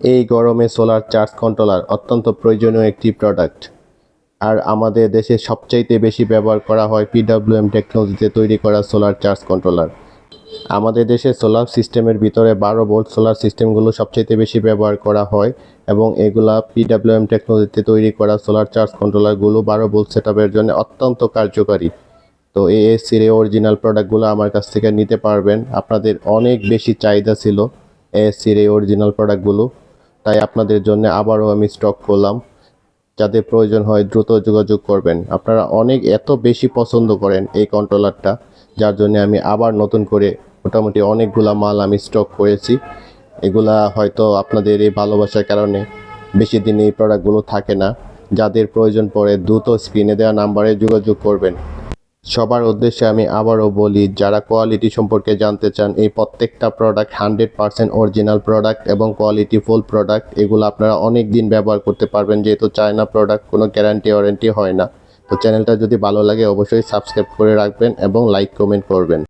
এই গরমে solar charge controller অত্যন্ত প্রয়োজনীয় একটি প্রোডাক্ট আর আমাদের দেশে সবচাইতে বেশি ব্যবহার করা হয় পিডব্লিউএম টেকনোলজিতে তৈরি করা সোলার চার্জ কন্ট্রোলার আমাদের দেশে সোলার সিস্টেমের ভিতরে বারো ভোল্ট সোলার সিস্টেমগুলো সবচাইতে বেশি ব্যবহার করা হয় এবং এগুলা পিডব্লিউএম টেকনোলজিতে তৈরি করা সোলার চার্জ কন্ট্রোলারগুলো বারো ভোল্ট সেটআপের জন্য অত্যন্ত কার্যকারী। তো এই এসির অরিজিনাল প্রোডাক্টগুলো আমার কাছ থেকে নিতে পারবেন। আপনাদের অনেক বেশি চাহিদা ছিল এসির এই অরিজিনাল প্রোডাক্টগুলো তাই আপনাদের জন্য আবারও আমি স্টক করলাম। যাদের প্রয়োজন হয় দ্রুত যোগাযোগ করবেন। আপনারা অনেক এত বেশি পছন্দ করেন এই কন্ট্রোলারটা যার জন্য আমি আবার নতুন করে মোটামুটি অনেকগুলা মাল আমি স্টক করেছি। এগুলা হয়তো আপনাদের এই ভালোবাসার কারণে বেশি দিন এই প্রোডাক্টগুলো থাকে না। যাদের প্রয়োজন পড়ে দ্রুত স্ক্রিনে দেওয়া নাম্বারে যোগাযোগ করবেন। সবার উদ্দেশ্যে আমি আবারও বলি, যারা কোয়ালিটি সম্পর্কে জানতে চান, এই প্রত্যেকটা product hundred percent original product এবং কোয়ালিটি ফুল প্রোডাক্ট এগুলো আপনারা অনেক দিন ব্যবহার করতে পারবেন। যেহেতু চায়না প্রোডাক্ট কোনো গ্যারান্টি ওয়ারেন্টি হয় না। তো চ্যানেলটা যদি ভালো লাগে, অবশ্যই সাবস্ক্রাইব করে রাখবেন এবং লাইক কমেন্ট করবেন।